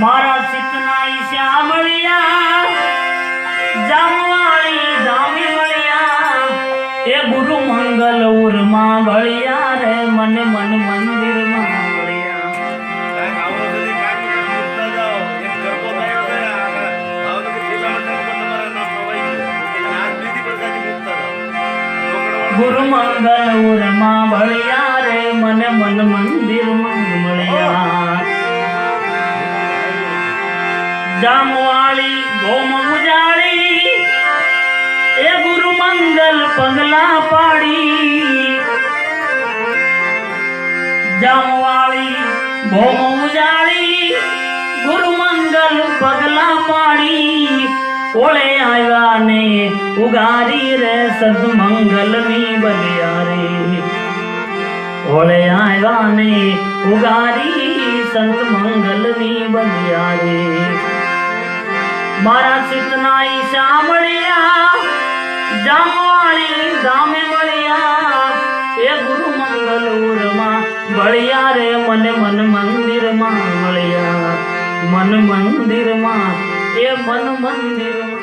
મારા ચિતના શ્યામળિયા મળ્યા જામવાળી જામી મળ્યા એ ગુરુ મંગલ ઉરમાં ભળ્યા રે મન મન મંદિરમાં ગુરુ મંગલ ઉરમાં ભળ્યા રે મને મન મંદિરમાં મળ્યા जामवाली गोम उजाली ए गुरु मंगल पगला पाड़ी। जामवाली गोम उजाली गुरु मंगल पगला पाड़ी। ओले आया ने उगारी रे सद मंगल में बलियारे। ओले आया ने उगारी संत मंगल नी बलियारे। મારા ચિતના ઈશા મળ્યા જામવાળી ગામે મળ્યા એ ગુરુ મંગલ ઉરમાં બળિયા રે મને મન મંદિરમાં મળ્યા મન મંદિરમાં, એ મન મંદિરમાં